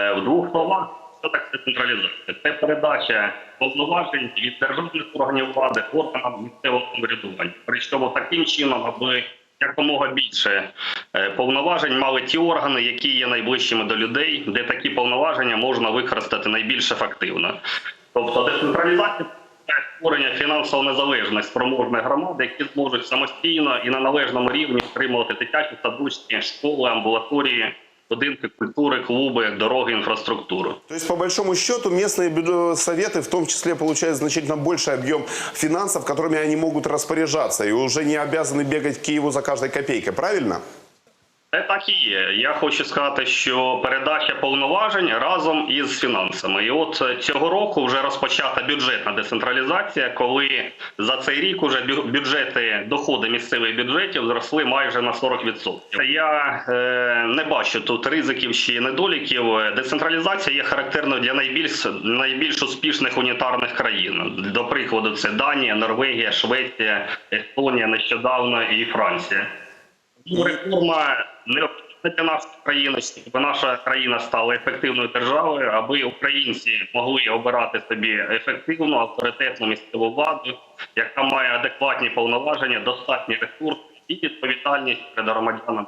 Е, В двох словах, що таке децентралізація? Це передача повноважень від державних органів влади органам місцевого самоврядування. Причому таким чином, аби якомога більше е, повноважень мали ті органи, які є найближчими до людей, де такі повноваження можна використати найбільш ефективно. Тобто децентралізація це створення фінансово незалежних спроможних громад, які зможуть самостійно і на належному рівні отримувати дитячі садочки, школи, амбулаторії, будинки культури, клуби, дороги, інфраструктуру. То есть, по большому счету, местные бюджё- советы в том числе получают значительно больший объем финансов, которыми они могут распоряжаться, и уже не обязаны бегать к Киеву за каждой копейкой, правильно? Це так і є. Я хочу сказати, що передача повноважень разом із фінансами. І от е, цього року вже розпочата бюджетна децентралізація, коли за цей рік уже бю- бюджети, доходи місцевих бюджетів зросли майже на 40%. Я е, не бачу тут ризиків чи недоліків. Децентралізація є характерною для найбільш найбільш успішних унітарних країн. До прикладу, це Данія, Норвегія, Швеція, Естонія, нещодавно і Франція. Реформа необхідна для нашої країни, щоб наша країна стала ефективною державою, аби українці могли обирати собі ефективну, авторитетну місцеву владу, яка має адекватні повноваження, достатні ресурси і відповідальність перед громадянами.